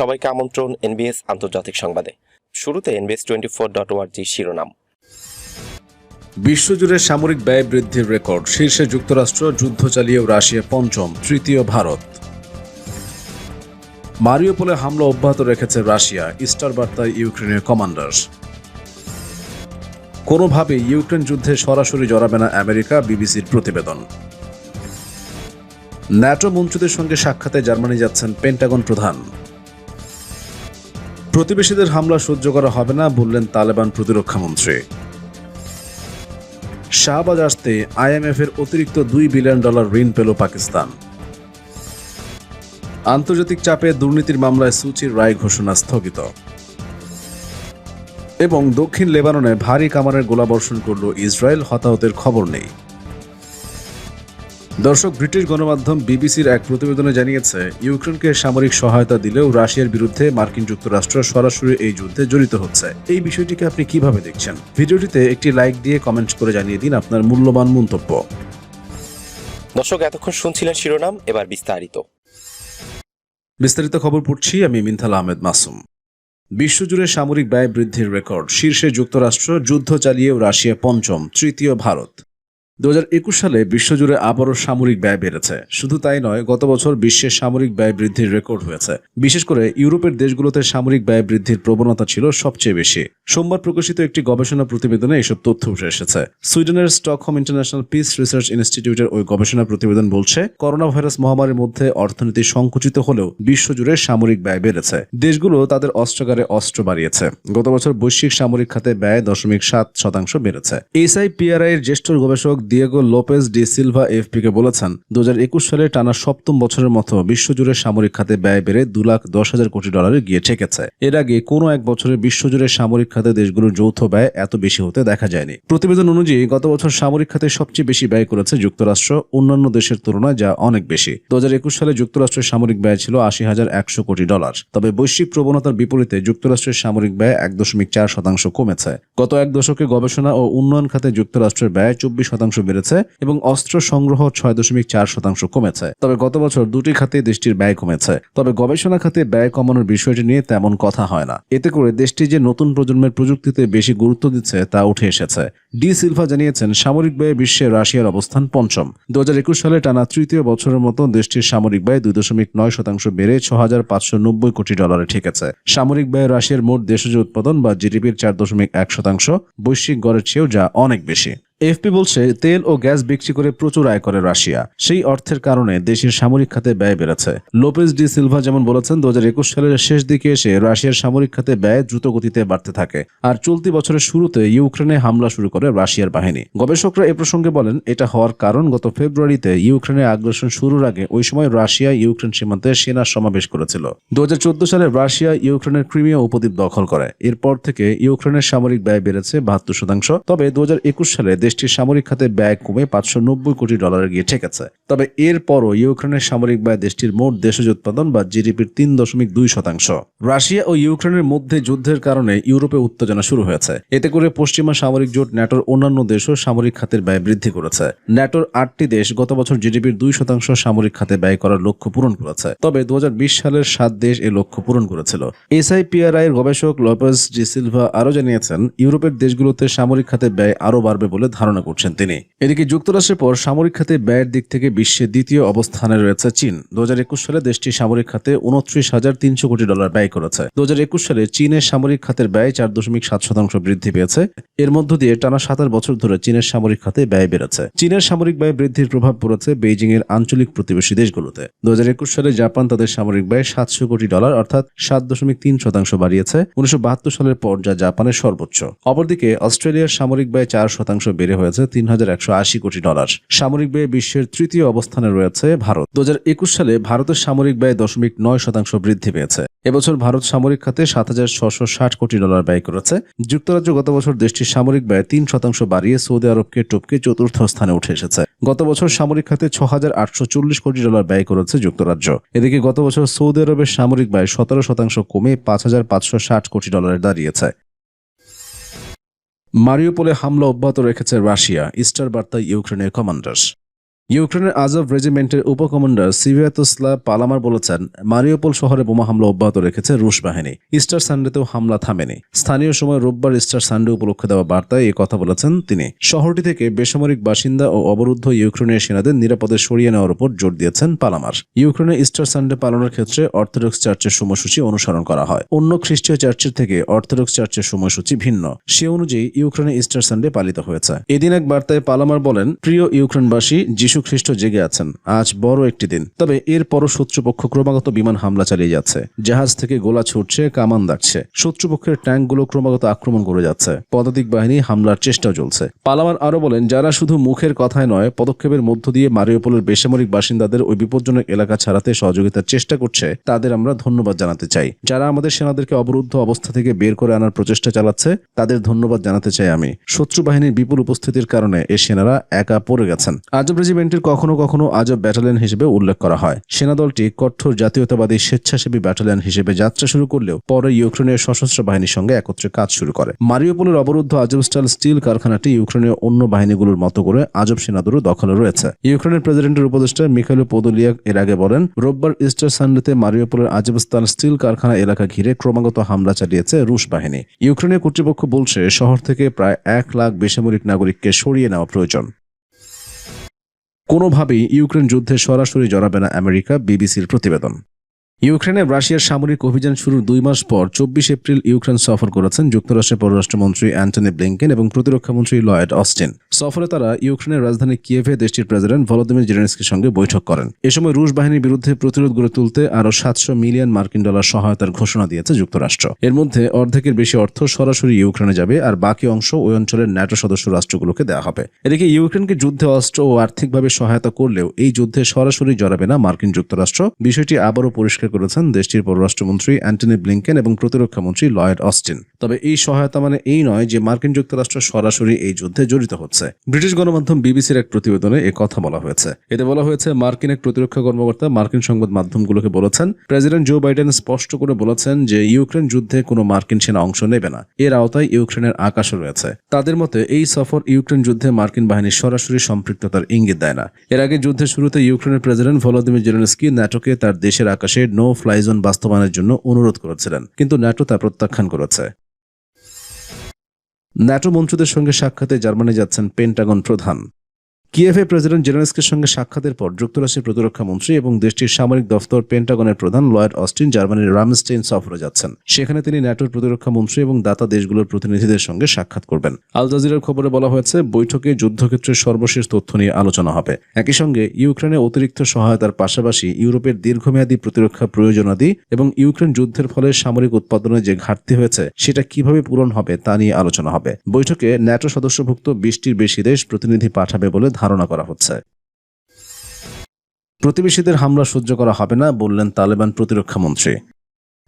সবাইকে আমন্ত্রণ এনবিএস আন্তর্জাতিক সংবাদে। শুরুতে এনবিএস টোয়েন্টি ফোর ডট ওয়ার্জি শিরোনাম। বিশ্বজুড়ে সামরিক ব্যয় বৃদ্ধির রেকর্ড, শীর্ষে যুক্তরাষ্ট্র, যুদ্ধ চালিয়েও রাশিয়া পঞ্চম, তৃতীয় ভারত। মারিওপোলে হামলা অব্যাহত রেখেছে রাশিয়া, ইস্টার বার্তায় ইউক্রেনের কমান্ডার। কোনোভাবেই ইউক্রেন যুদ্ধে সরাসরি জড়াবে না আমেরিকা, বিবিসির প্রতিবেদন। ন্যাটো মন্ত্রীদের সঙ্গে সাক্ষাতে জার্মানি যাচ্ছেন পেন্টাগন প্রধান। প্রতিবেশীদের হামলা সহ্য করা হবে না বললেন তালেবান প্রতিরক্ষামন্ত্রী শাহবাজ আসতে আইএমএফ এর অতিরিক্ত দুই বিলিয়ন ডলার ঋণ পেল পাকিস্তান। আন্তর্জাতিক চাপে দুর্নীতির মামলায় সুচির রায় ঘোষণা স্থগিত। এবং দক্ষিণ লেবাননে ভারী কামানের গোলাবর্ষণ করল ইসরায়েল, হতাহতের খবর নেই। দর্শক ব্রিটিশ গণমাধ্যম বিবিসির এক প্রতিবেদনে জানিয়েছে ইউক্রেনকে সামরিক সহায়তা দিলেও রাশিয়ার বিরুদ্ধে মার্কিন যুক্তরাষ্ট্র সরাসরি এই যুদ্ধে জড়িত হচ্ছে। এই বিষয়টিকে আপনি কীভাবে দেখছেন? ভিডিওটিতে একটি লাইক দিয়ে কমেন্ট করে জানিয়ে দিন আপনার মূল্যবান মন্তব্য। দর্শক এতক্ষণ শুনছিলেন শিরোনাম এবার বিস্তারিত। বিস্তারিত খবর পড়ছি আমি মিনথাল আহমেদ মাসুম। বিশ্বজুড়ে সামরিক ব্যয় বৃদ্ধির রেকর্ড শীর্ষে যুক্তরাষ্ট্র যুদ্ধ চালিয়েও রাশিয়া পঞ্চম তৃতীয় ভারত। দু হাজার একুশ সালে বিশ্বজুড়ে আবারও সামরিক ব্যয় বেড়েছে। শুধু তাই নয়, গত বছর বিশ্বের সামরিক ব্যয় বৃদ্ধির রেকর্ড হয়েছে। বিশেষ করে ইউরোপের দেশগুলোতে সামরিক ব্যয় বৃদ্ধির প্রবণতা ছিল সবচেয়ে বেশি। সোমবার প্রকাশিত একটি গবেষণা প্রতিবেদনে এসব তথ্য উঠে এসেছে। সুইডেনের স্টকহোম ইন্টারন্যাশনাল পিস রিসার্চ ইনস্টিটিউটের ওই গবেষণা প্রতিবেদন বলছে করোনা ভাইরাস মহামারীর মধ্যে অর্থনীতি সংকুচিত হলেও বিশ্বজুড়ে সামরিক ব্যয় বেড়েছে। দেশগুলো তাদের অস্ত্রাগারে অস্ত্র বাড়িয়েছে। গত বছর বৈশ্বিক সামরিক খাতে ব্যয় দশমিক সাত শতাংশ বেড়েছে। এসআইপিআরআই এর জ্যেষ্ঠ গবেষক দিয়েগো লোপেজ ডি সিলভা এফপিকে বলেছেন দু হাজার একুশ সালে টানা সপ্তম বছরের মতো বিশ্বজুড়ে সামরিক খাতে ব্যয় বেড়ে দু লাখ দশ হাজার কোটি ডলারে গিয়ে ঠেকেছে। এর আগে কোনো এক বছরে বিশ্বজুড়ে সামরিক খাতে দেশগুলোর যৌথ ব্যয় এত বেশি হতে দেখা যায়নি। প্রতিবেদন অনুযায়ী গত বছর সামরিক খাতে সবচেয়ে বেশি ব্যয় করেছে যুক্তরাষ্ট্র, অন্যান্য দেশের তুলনায় যা অনেক বেশি। দু হাজার একুশ সালে যুক্তরাষ্ট্রের সামরিক ব্যয় ছিল আশি হাজার একশো কোটি ডলার। তবে বৈশ্বিক প্রবণতার বিপরীতে যুক্তরাষ্ট্রের সামরিক ব্যয় এক দশমিক চার শতাংশ কমেছে। গত এক দশকে গবেষণা ও উন্নয়ন খাতে যুক্তরাষ্ট্রের ব্যয় চব্বিশ শতাংশ বেড়েছে এবং অস্ত্র সংগ্রহ ছয় দশমিক চার শতাংশ কমেছে। তবে গত বছর দুটি খাতে দেশটির ব্যয় কমেছে। তবে গবেষণা খাতে ব্যয় কমানোর বিষয়টি নিয়ে তেমন কথা হয় না। এতে করে দেশটি যে নতুন প্রজন্মের প্রযুক্তিতে বেশি গুরুত্ব দিচ্ছে তা উঠে এসেছে। ডি সিলভা জানিয়েছেন, সামরিক ব্যয়ে বিশ্বে রাশিয়ার অবস্থান পঞ্চম। দু হাজার একুশ সালে টানা তৃতীয় বছরের মতো দেশটির সামরিক ব্যয় দুই দশমিক নয় শতাংশ বেড়ে ছ হাজার পাঁচশো নব্বই কোটি ডলারে ঠেকেছে। সামরিক ব্যয় রাশিয়ার মোট দেশজ উৎপাদন বা জিডিপির চার দশমিক এক শতাংশ, বৈশ্বিক গড়ের চেয়েও যা অনেক বেশি। এফপি বলছে, তেল ও গ্যাস বিক্রি করে প্রচুর আয় করে রাশিয়া। সেই অর্থের কারণে দেশের সামরিক খাতে ব্যয় বেড়েছে। লোপেজ ডি সিলভা যেমন বলেছেন দু সালের শেষ দিকে এসে রাশিয়ার সামরিক খাতে ব্যয় দ্রুত গতিতে বাড়তে থাকে। আর চলতি বছরের শুরুতে ইউক্রেনে হামলা শুরু করে রাশিয়ার বাহিনী। গবেষকরা এ প্রসঙ্গে বলেন, এটা হওয়ার কারণ গত ফেব্রুয়ারিতে ইউক্রেনের আগ্রাসন শুরুর আগে ওই সময় রাশিয়া ইউক্রেন সীমান্তে সেনা সমাবেশ করেছিল। দু হাজার চোদ্দ সালে রাশিয়া ইউক্রেনের ক্রিমিয়া উপদ্বীপ দখল করে। এরপর থেকে ইউক্রেনের সামরিক ব্যয় বেড়েছে বাহাত্তর শতাংশ। তবে দু হাজার একুশ সালে দেশটির সামরিক খাতে ব্যয় কমে পাঁচশো নব্বই কোটি ডলারে গিয়ে ঠেকেছে। তবে এরপরও ইউক্রেনের সামরিক ব্যয় দেশটির মোট দেশজ উৎপাদন বা জিডিপির তিন দশমিক দুই শতাংশ। রাশিয়া ও ইউক্রেনের মধ্যে যুদ্ধের কারণে ইউরোপে উত্তেজনা শুরু হয়েছে। এতে করে পশ্চিমা সামরিক জোট ন্যাটোর অন্যান্য দেশও সামরিক খাতের ব্যয় বৃদ্ধি করেছে। ন্যাটোর আটটি দেশ গত বছর জিডিপির দুই শতাংশ সামরিক খাতে ব্যয় করার লক্ষ্য পূরণ করেছে। তবে দু হাজার বিশ সালের সাত দেশ এ লক্ষ্য পূরণ করেছিল। এসআইপিআরআই এর গবেষক লোপেস জি সিলভা আরও জানিয়েছেন, ইউরোপের দেশগুলোতে সামরিক খাতে ব্যয় আরও বাড়বে বলে ধারণা করছেন তিনি। এদিকে যুক্তরাষ্ট্রের পর সামরিক খাতে ব্যয়ের দিক থেকে বিশ্বে দ্বিতীয় অবস্থানে রয়েছে চীন। দু সালে দেশটি সামরিক খাতে উনত্রিশ হাজার তিনশো কোটি ডলার ব্যয় করেছে। দু সালে চীনের সামরিক খাতের ব্যয় চার দশমিক সাত শতাংশ বৃদ্ধি পেয়েছে। এর মধ্য দিয়ে টানা সাতাশ বছর ধরে চীনের সামরিক খাতে ব্যয় বেড়েছে। চীনের সামরিক ব্যয় বৃদ্ধির প্রভাব পড়েছে বেইজিং এর আঞ্চলিক প্রতিবেশী দেশগুলোতে। দু হাজার একুশ সালে জাপান তাদের সামরিক ব্যয় সাতশো কোটি ডলার, অর্থাৎ সাত দশমিক তিন শতাংশ বাড়িয়েছে। উনিশশো বাহাত্তর সালের পর যা জাপানের সর্বোচ্চ। অপরদিকে অস্ট্রেলিয়ার সামরিক ব্যয় চার শতাংশ বেড়ে হয়েছে তিন হাজার একশো আশি কোটি ডলার। সামরিক ব্যয় বিশ্বের তৃতীয় অবস্থানে রয়েছে ভারত। দুই হাজার একুশ সালে ভারতের সামরিক ব্যয় দশমিক নয় শতাংশ বৃদ্ধি পেয়েছে। এবছর ভারত সামরিক খাতে সাত হাজার ষাট কোটি ডলার ব্যয় করেছে। যুক্তরাজ্য গত বছর দেশটির সামরিক ব্যয় তিন শতাংশ বাড়িয়ে সৌদি আরবকে টপকে চতুর্থ স্থানে উঠে এসেছে। গত বছর সামরিক খাতে ছ হাজার আটশো চল্লিশ কোটি ডলার ব্যয় করেছে যুক্তরাজ্য। এদিকে গত বছর সৌদি আরবের সামরিক ব্যয় সতেরো শতাংশ কমে পাঁচ হাজার পাঁচশো ষাট কোটি ডলারে দাঁড়িয়েছে। মারিওপোলে হামলা অব্যাহত রেখেছে রাশিয়া ইস্টার বার্তায় ইউক্রেনের কমান্ডার। ইউক্রেনের আজব রেজিমেন্টের উপকমান্ডার সিভিয়াতোস্লা পালামার বলেছেন, মারিওপোল শহরে বোমা হামলা অব্যাহত রেখেছে রুশ বাহিনী। ইস্টার সানডেতেও হামলা থামেনি। স্থানীয় সময় রোববার ইস্টার সানডে উপলক্ষে দেওয়া বার্তায় এই কথা বলেছেন তিনি। শহরটি থেকে বেসামরিক বাসিন্দা ও অবরুদ্ধ ইউক্রেনের সেনাদের নিরাপদে সরিয়ে নেওয়ার উপর জোর দিয়েছেন পালামার। ইউক্রেনে ইস্টার সানডে পালনের ক্ষেত্রে অর্থোডক্স চার্চের সময়সূচি অনুসরণ করা হয়। অন্য খ্রিস্টীয় চার্চের থেকে অর্থোডক্স চার্চের সময়সূচি ভিন্ন। সে অনুযায়ী ইউক্রেনে ইস্টার সানডে পালিত হয়েছে। এদিন এক বার্তায় পালামার বলেন, প্রিয় ইউক্রেনবাসী, যীশু খ্রিস্ট জেগে আছেন। আজ বড় একটি দিন। তবে এরপরও শত্রুপক্ষ ক্রমাগত বিমান হামলা চালিয়ে যাচ্ছে। জাহাজ থেকে গোলা ছুটছে, কামান দাগছে শত্রুপক্ষের ট্যাঙ্কগুলো ক্রমাগত আক্রমণ করে যাচ্ছে। পদাতিক বাহিনী হামলার চেষ্টাও চলছে। পালামার আরও বলেন, যারা শুধু মুখের কথায় নয়, পদক্ষেপের মধ্য দিয়ে মারিওপোলের বেসামরিক বাসিন্দাদের ওই বিপজ্জনক এলাকা ছাড়াতে সহযোগিতার চেষ্টা করছে, তাদের আমরা ধন্যবাদ জানাতে চাই। যারা আমাদের সেনাদেরকে অবরুদ্ধ অবস্থা থেকে বের করে আনার প্রচেষ্টা চালাচ্ছে, তাদের ধন্যবাদ জানাতে চাই আমি। শত্রু বাহিনীর বিপুল উপস্থিতির কারণে এ সেনারা একা পড়ে গেছেন। আজব রেজিমেন্টের কখনো কখনো আজব ব্যাটালিয়ন হিসেবে উল্লেখ করা হয়। সেনাদলটি কঠোর জাতীয়তাবাদী স্বেচ্ছাসেবী ব্যাটালিয়ন হিসেবে যাত্রা শুরু করলেও পরে ইউক্রেনের সশস্ত্র বাহিনীর সঙ্গে একত্রে কাজ শুরু করে। মারিওপোলের অবরুদ্ধ আজব স্টাইল স্টিল কারখানাটি ইউক্রেনের অন্য বাহিনীগুলোর মতো করে আজব সেনাদেরও দখলে রয়েছে। ইউক্রেনের প্রেসিডেন্টের উপদেষ্টা মিখাইল পোদলিয়াক এর আগে বলেন, রোববার ইস্টার সানডেতে মারিওপোলের আজবস্তান স্টিল কারখানা এলাকা ঘিরে ক্রমাগত হামলা চালিয়েছে রুশ বাহিনী। ইউক্রেনের কর্তৃপক্ষ বলছে, শহর থেকে প্রায় এক লাখ বেসামরিক নাগরিককে সরিয়ে নেওয়া প্রয়োজন। কোনোভাবেই ইউক্রেন যুদ্ধে সরাসরি জড়াবে না আমেরিকা বিবিসির প্রতিবেদন। ইউক্রেনে রাশিয়ার সামরিক অভিযান শুরুর দুই মাস পর চব্বিশ এপ্রিল ইউক্রেন সফর করেছেন যুক্তরাষ্ট্রের পররাষ্ট্রমন্ত্রী অ্যান্টনি ব্লিংকেন এবং প্রতিরক্ষামন্ত্রী লয়েড অস্টিন। সফরে তারা ইউক্রেনের রাজধানী কিয়েভে দেশটির প্রেসিডেন্ট ভলোদিমির জেলেন্সকির সঙ্গে বৈঠক করেন। এ সময় রুশ বাহিনীর বিরুদ্ধে প্রতিরোধ গড়ে তুলতে আরও সাতশো মিলিয়ন মার্কিন ডলার সহায়তার ঘোষণা দিয়েছে যুক্তরাষ্ট্র। এর মধ্যে অর্ধেকের বেশি অর্থ সরাসরি ইউক্রেনে যাবে আর বাকি অংশ ওই অঞ্চলের ন্যাটো সদস্য রাষ্ট্রগুলোকে দেওয়া হবে। এদিকে ইউক্রেনকে যুদ্ধে অস্ত্র ও আর্থিকভাবে সহায়তা করলেও এই যুদ্ধে সরাসরি জড়াবে না মার্কিন যুক্তরাষ্ট্র। বিষয়টি আবারও পরিষ্কার করেছেন দেশটির পররাষ্ট্রমন্ত্রী অ্যান্টনি ব্লিংকেন এবং প্রতিরক্ষামন্ত্রী লয়েড অস্টিন। তবে এই সহায়তা মানে এই নয় যে মার্কিন যুক্তরাষ্ট্র সরাসরি এই যুদ্ধে জড়িত হচ্ছে। ব্রিটিশ গণমাধ্যম বিবিসির এক প্রতিবেদনে এ কথা বলা হয়েছে। এতে বলা হয়েছে, মার্কিন এক প্রতিরক্ষা কর্মকর্তা মার্কিন সংবাদ মাধ্যমগুলোকে বলেছেন, প্রেসিডেন্ট জো বাইডেন স্পষ্ট করে বলেছেন যে ইউক্রেন যুদ্ধে কোনো মার্কিন সেনা অংশ নেবে না। এর আওতায় ইউক্রেনের আকাশও রয়েছে। তাদের মতে, এই সফর ইউক্রেন যুদ্ধে মার্কিন বাহিনীর সরাসরি সম্পৃক্ততার ইঙ্গিত দেয় না। এর আগে যুদ্ধের শুরুতে ইউক্রেনের প্রেসিডেন্ট ভলোদিমির জেলেনস্কি ন্যাটোকে তার দেশের আকাশে নো ফ্লাই জোন বাস্তবায়নের জন্য অনুরোধ করেছিলেন, কিন্তু ন্যাটো তা প্রত্যাখ্যান করেছে। ন্যাটো মন্ত্রীদের সঙ্গে সাক্ষাতে জার্মানি যাচ্ছেন পেন্টাগন প্রধান। কিয়েভে প্রেসিডেন্ট জেলেনস্কির সঙ্গে সাক্ষাতের পর যুক্তরাষ্ট্রের প্রতিরক্ষা মন্ত্রী এবং দেশটির সামরিক দফতর পেন্টাগনের প্রধান লয়েড অস্টিন, জার্মানির রামস্টেইন সফরে যাচ্ছেন। সেখানে তিনি ন্যাটোর প্রতিরক্ষা মন্ত্রী এবং দাতা দেশগুলোর প্রতিনিধিদের সঙ্গে সাক্ষাৎ করবেন। আল জাজিরার খবরে বলা হয়েছে, বৈঠকে যুদ্ধক্ষেত্রের সর্বশেষ তথ্য নিয়ে আলোচনা হবে। একই সঙ্গে ইউক্রেনে অতিরিক্ত সহায়তার পাশাপাশি ইউরোপের দীর্ঘমেয়াদী প্রতিরক্ষা প্রয়োজনাদি এবং ইউক্রেন যুদ্ধের ফলে সামরিক উৎপাদনে যে ঘাটতি হয়েছে, সেটা কীভাবে পূরণ হবে তা নিয়ে আলোচনা হবে। বৈঠকে ন্যাটো সদস্যভুক্ত বিশটির বেশি দেশ প্রতিনিধি পাঠাবে বলে ধারণা করা হচ্ছে। প্রতিবেশীদের হামলা সহ্য করা হবে না বললেন তালেবান প্রতিরক্ষা মন্ত্রী।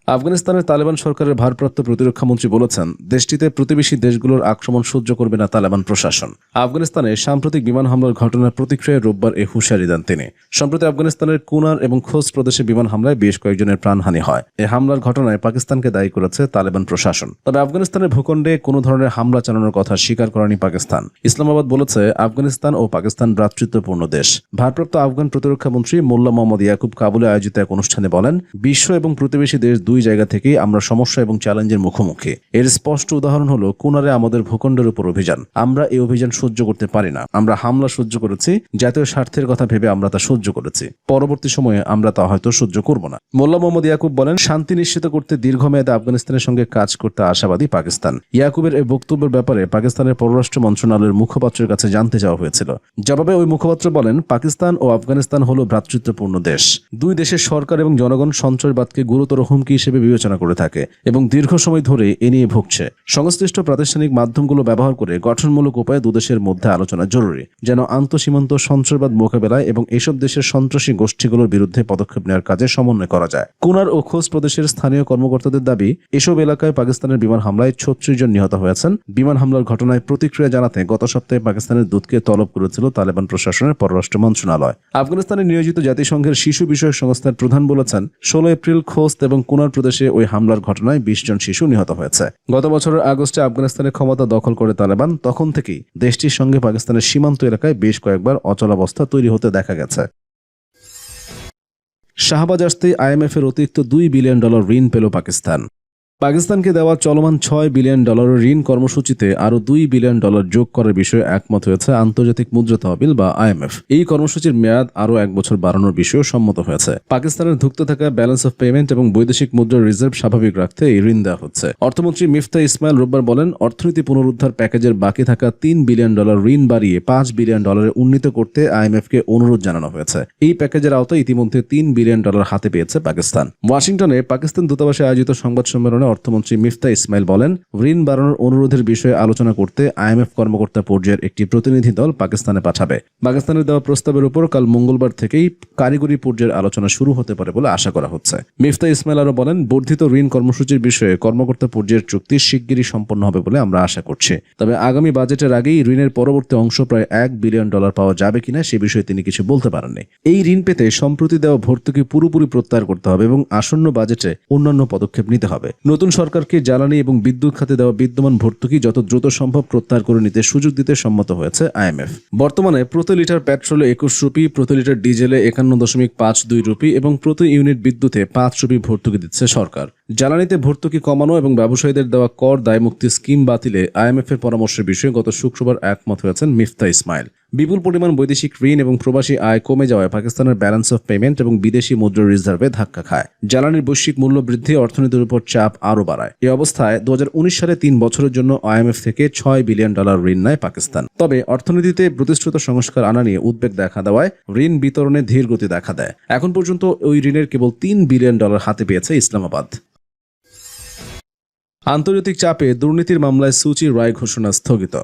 আফগানিস্তানের তালেবান সরকারের ভারপ্রাপ্ত প্রতিরক্ষা মন্ত্রী বলেছেন, দেশটিতে প্রতিবেশী দেশগুলোর আক্রমণ সহ্য করবে না তালেবান প্রশাসন। আফগানিস্তানে সাম্প্রতিক বিমান হামলার ঘটনার প্রতিক্রিয়ায় রোববার এ হুঁশিয়ারি দেন তিনি। সম্প্রতি আফগানিস্তানের কুনার এবং খোজ প্রদেশে বিমান হামলায় বেশ কয়েকজনের প্রাণহানি হয়। এই হামলার ঘটনায় পাকিস্তানকে দায়ী করেছে তালেবান প্রশাসন। তবে আফগানিস্তানের ভূখণ্ডে কোনো ধরনের হামলা চালানোর কথা স্বীকার করেনি পাকিস্তান। ইসলামাবাদ বলেছে, আফগানিস্তান ও পাকিস্তান ভ্রাতৃত্বপূর্ণ দেশ। ভারপ্রাপ্ত আফগান প্রতিরক্ষা মন্ত্রী মোল্লা মোহাম্মদ ইয়াকুব কাবুলে আয়োজিত এক অনুষ্ঠানে বলেন, বিশ্ব এবং প্রতিবেশী দেশ দুই জায়গা থেকেই আমরা সমস্যা এবং চ্যালেঞ্জের মুখোমুখি। এর স্পষ্ট উদাহরণ হলো, কুনারে আমাদের ভূখণ্ডের উপর অভিযান। আমরা এই অভিযান সহ্য করতে পারি না। আমরা হামলা সহ্য করেছি, জাতীয় স্বার্থের কথা ভেবে আমরা তা সহ্য করেছি। পরবর্তী সময়ে আমরা তা হয়তো সহ্য করব না। মোল্লা মোহাম্মদ ইয়াকুব বলেন, শান্তি নিশ্চিত করতে দীর্ঘমেয়াদে আফগানিস্তানের সঙ্গে কাজ করতে আশাবাদী পাকিস্তান। ইয়াকুবের এই বক্তব্যের ব্যাপারে পাকিস্তানের পররাষ্ট্র মন্ত্রণালয়ের মুখপাত্রের কাছে জানতে চাওয়া হয়েছিল। জবাবে ওই মুখপাত্র বলেন, পাকিস্তান ও আফগানিস্তান হল ভ্রাতৃত্বপূর্ণ দেশ। দুই দেশের সরকার এবং জনগণ সন্ত্রাসবাদকে গুরুতর হুমকি হিসেবে বিবেচনা করে থাকে এবং দীর্ঘ সময় ধরে এ নিয়ে ভুগছে। সংশ্লিষ্ট প্রাতিষ্ঠানিক মাধ্যমগুলো ব্যবহার করে গঠনমূলক উপায়ে দুদেশের মধ্যে আলোচনা জরুরি, যেন আন্তঃসীমান্ত সন্ত্রাসবাদ মোকাবেলায় এবং এসব দেশের সন্ত্রাসী গোষ্ঠীগুলোর বিরুদ্ধে পদক্ষেপ নেওয়ার কাজে সমন্বয় করা যায়। কুনার ও খোজ প্রদেশের স্থানীয় কর্মকর্তাদের দাবি, এসব এলাকায় পাকিস্তানের বিমান হামলায় ছত্রিশ জন নিহত হয়েছেন। বিমান হামলার ঘটনায় প্রতিক্রিয়া জানাতে গত সপ্তাহে পাকিস্তানের দূতকে তলব করেছিল তালেবান প্রশাসনের পররাষ্ট্র মন্ত্রণালয়। আফগানিস্তানে নিয়োজিত জাতিসংঘের শিশু বিষয়ক সংস্থার প্রধান বলেছেন, ষোলো এপ্রিল খোস্ত এবং কুনার প্রদেশে ওই হামলার ঘটনায় বিশ জন শিশু নিহত হয়েছে। গত বছরের আগস্টে আফগানিস্তানের ক্ষমতা দখল করে তালেবান, তখন থেকেই দেশটির সঙ্গে পাকিস্তানের সীমান্ত এলাকায় বেশ কয়েকবার অচলাবস্থা তৈরি হতে দেখা গেছে। শাহবাজ আসতে আইএমএফ এর অতিরিক্ত দুই বিলিয়ন ডলার ঋণ পেল পাকিস্তান। পাকিস্তানকে দেওয়া চলমান ছয় বিলিয়ন ডলারের ঋণ কর্মসূচিতে আরও দুই বিলিয়ন ডলার যোগ করার বিষয়ে একমত হয়েছে আন্তর্জাতিক মুদ্রা তহবিল বা আইএমএফ এই কর্মসূচির মেয়াদ আরও এক বছর বাড়ানোর বিষয়েও সম্মত হয়েছে। পাকিস্তানের ধুক্ত থাকা ব্যালেন্স অফ পেমেন্ট এবং বৈদেশিক মুদ্রার রিজার্ভ স্বাভাবিক রাখতে এই ঋণ দেওয়া হচ্ছে। অর্থমন্ত্রী মিফতা ইসমাইল রোববার বলেন, অর্থনীতি পুনরুদ্ধার প্যাকেজের বাকি থাকা তিন বিলিয়ন ডলার ঋণ বাড়িয়ে পাঁচ বিলিয়ন ডলারে উন্নীত করতে আইএমএফ কে অনুরোধ জানানো হয়েছে। এই প্যাকেজের আওতায় ইতিমধ্যে তিন বিলিয়ন ডলার হাতে পেয়েছে পাকিস্তান। ওয়াশিংটনে পাকিস্তান দূতাবাসে আয়োজিত সংবাদ সম্মেলনে অর্থমন্ত্রী মিফতা ইসমাইল বলেন, ঋণ বাড়ানোর অনুরোধের বিষয়ে আলোচনা করতে আইএমএফ কর্মকর্তা পর্যায়ের একটি প্রতিনিধি দল পাকিস্তানে পাঠাবে। পাকিস্তানের দেওয়া প্রস্তাবের উপর কাল মঙ্গলবার থেকেই কারিগরি পর্যায়ের আলোচনা শুরু হতে পারে বলে আশা করা হচ্ছে। মিফতা ইসমাইল আরও বলেন, বর্ধিত ঋণ কর্মসূচির বিষয়ে কর্মকর্তা পর্যায়ের চুক্তি শিগগিরই সম্পন্ন হবে বলে আমরা আশা করছি। তবে আগামী বাজেটের আগেই ঋণের পরবর্তী অংশ প্রায় এক বিলিয়ন ডলার পাওয়া যাবে কিনা সে বিষয়ে তিনি কিছু বলতে পারেননি। এই ঋণ পেতে সম্প্রতি দেওয়া ভর্তুকি পুরোপুরি প্রত্যাহার করতে হবে এবং আসন্ন বাজেটে অন্যান্য পদক্ষেপ নিতে হবে। নতুন সরকারকে জ্বালানি এবং বিদ্যুৎ খাতে দেওয়া বিদ্যমান ভর্তুকি যত দ্রুত সম্ভব প্রত্যাহার করে নিতে সুযোগ দিতে সম্মত হয়েছে আইএমএফ। বর্তমানে প্রতি লিটার পেট্রোলে একুশ রুপি, প্রতি লিটার ডিজেলে একান্ন দশমিক পাঁচ দুই রুপি এবং প্রতি ইউনিট বিদ্যুতে পাঁচ রুপি ভর্তুকি দিচ্ছে সরকার। জ্বালানিতে ভর্তুকি কমানো এবং ব্যবসায়ীদের দেওয়া কর দায়মুক্তি স্কিম বাতিলে আইএমএফ এর পরামর্শের বিষয়ে গত শুক্রবার একমত হয়েছেন মিফতা ইসমাইল। বিপুল পরিমাণ বৈদেশিক ঋণ এবং প্রবাসী আয় কমে যাওয়ায় পাকিস্তানের ব্যালেন্স অফ পেমেন্ট এবং বিদেশি মুদ্রা রিজার্ভে ধাক্কা খায়। জ্বালানির বৈশ্বিক মূল্য বৃদ্ধি অর্থনীতির উপর চাপ আরও বাড়ায়। এই অবস্থায় দুহাজার উনিশ সালে তিন বছরের জন্য আইএমএফ থেকে ছয় বিলিয়ন ডলার ঋণ নেয় পাকিস্তান। তবে অর্থনীতিতে প্রতিশ্রুত সংস্কার আনা নিয়ে উদ্বেগ দেখা দেওয়ায় ঋণ বিতরণে ধীর গতি দেখা দেয়। এখন পর্যন্ত ওই ঋণের কেবল তিন বিলিয়ন ডলার হাতে পেয়েছে ইসলামাবাদ। আন্তর্জাতিক চাপে দুর্নীতির মামলায় সুচি রায় ঘোষণা স্থগিত।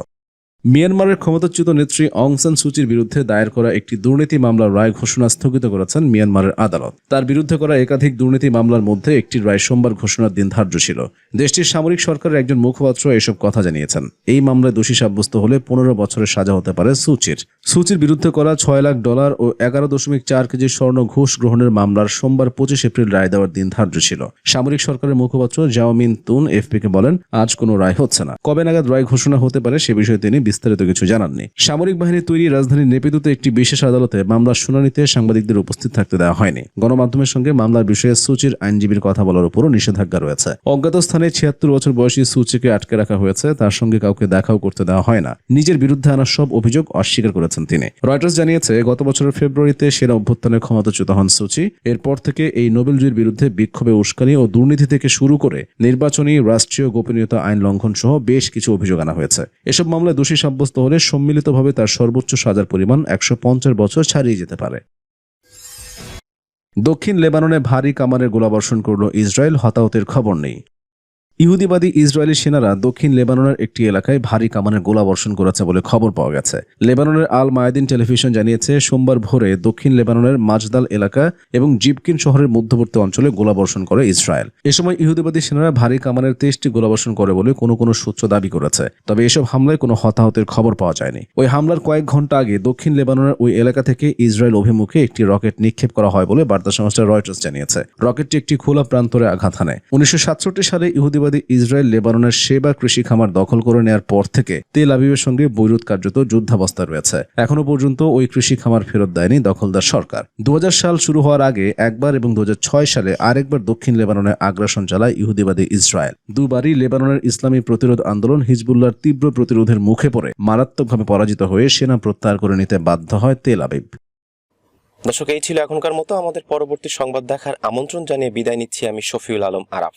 মিয়ানমারের ক্ষমতাচ্যুত নেত্রী অং সান সুচির বিরুদ্ধে দায়ের করা একটি দুর্নীতি মামলার রায় ঘোষণা স্থগিত করেছেন মিয়ানমারের আদালত। তার বিরুদ্ধে করা একাধিক দুর্নীতি মামলার মধ্যে একটি রায় সোমবার ঘোষণার দিন ধার্য ছিল। দেশটির সামরিক সরকারের একজন মুখপাত্র এসব কথা জানিয়েছেন। এই মামলায় দোষী সাব্যস্ত হলে পনেরো বছরের সাজা হতে পারে সুচির সুচির বিরুদ্ধে করা ছয় লাখ ডলার ও এগারো দশমিক চার কেজি স্বর্ণ ঘুষ গ্রহণের মামলার সোমবার পঁচিশ এপ্রিল রায় দেওয়ার দিন ধার্য ছিল। সামরিক সরকারের মুখপাত্র জাওমিন তুন, এফপিকে বলেন, আজ কোনো রায় হচ্ছে না। কবে নাগাদ রায় ঘোষণা হতে পারে সে বিষয়ে তিনি বিস্তারিত কিছু জানাননি সামরিক বাহিনী তৈরি রাজধানী নেপিদুতে একটি বিশেষ আদালতে মামলার শুনানিতে সাংবাদিকদের উপস্থিত থাকতে দেওয়া হয়নি। গণমাধ্যমের সঙ্গে মামলার বিষয়ে সুচির আইনজীবীর কথা বলার উপরও নিষেধাজ্ঞা রয়েছে। অজ্ঞাত স্থানে ছিয়াত্তর বছর বয়সী সুচিকে আটকে রাখা হয়েছে, তার সঙ্গে কাউকে দেখাও করতে দেওয়া হয় না। নিজের বিরুদ্ধে আনা সব অভিযোগ অস্বীকার করেছেন তিনি। রয়টার্স জানিয়েছে, গত বছরের ফেব্রুয়ারিতে সেনা অভ্যুত্থানের ক্ষমতাচ্যুত হন সুচি। এরপর থেকে এই নোবেলজয়ীর বিরুদ্ধে বিক্ষোভে উস্কানি ও দুর্নীতি থেকে শুরু করে নির্বাচনী, রাষ্ট্রীয় গোপনীয়তা আইন লঙ্ঘন সহ বেশ কিছু অভিযোগ আনা হয়েছে। এসব মামলায় দোষী সাব্যস্ত হলে সম্মিলিতভাবে তার সর্বোচ্চ সাজার পরিমাণ একশো পঞ্চাশ বছর ছাড়িয়ে যেতে পারে। দক্ষিণ লেবাননে ভারী কামানের গোলাবর্ষণ করল ইসরায়েল, হতাহতের খবর নেই। ইহুদিবাদী ইসরায়েলি সেনারা দক্ষিণ লেবাননের একটি এলাকায় ভারী কামানের গোলাবর্ষণ করেছে বলে খবর পাওয়া গেছে। লেবাননের আল মায়াদিন টেলিভিশন জানিয়েছে, সোমবার ভোরে দক্ষিণ লেবাননের মাজদাল এলাকা এবং জিবকিন শহরের মধ্যবর্তী অঞ্চলে গোলাবর্ষণ করে ইসরায়েল। এ সময় ইহুদিবাদী সেনারা ভারী কামানের তেইশটি গোলাবর্ষণ করে বলে কোনো কোনো সূত্র দাবি করেছে। তবে এসব হামলায় কোনো হতাহতের খবর পাওয়া যায়নি। ওই হামলার কয়েক ঘণ্টা আগে দক্ষিণ লেবাননের ওই এলাকা থেকে ইসরায়েল অভিমুখে একটি রকেট নিক্ষেপ করা হয় বলে বার্তা সংস্থা রয়টার্স জানিয়েছে। রকেটটি একটি খোলা প্রান্তরে আঘাত হানে। উনিশশো সাতষট্টি সালে ইহুদিবাদী ইসরায়েল লেবাননের সেবা কৃষি খামার দখল করে নেওয়ার পর থেকে তেল আবিবের সঙ্গে বৈরুত কার্যত যুদ্ধাবস্থা রয়েছে। এখনও পর্যন্ত ওই কৃষি খামার ফেরত দেয়নি দখলদার সরকার। দু সাল শুরু হওয়ার আগে একবার এবং দুহাজার ছয় সালে আরেকবার দক্ষিণ লেবাননে আগ্রাসন চালায় ইহুদিবাদী ইসরায়েল। দুবারই লেবাননের ইসলামী প্রতিরোধ আন্দোলন হিজবুল্লার তীব্র প্রতিরোধের মুখে পড়ে। মারাত্মকভাবে পরাজিত হয়ে সেনা প্রত্যাহার করে নিতে বাধ্য হয় তেল আবিব। দর্শক, এই ছিল এখনকার মতো। আমাদের পরবর্তী সংবাদ দেখার আমন্ত্রণ জানিয়ে বিদায় নিচ্ছি আমি শফিউল আলম আরাফ।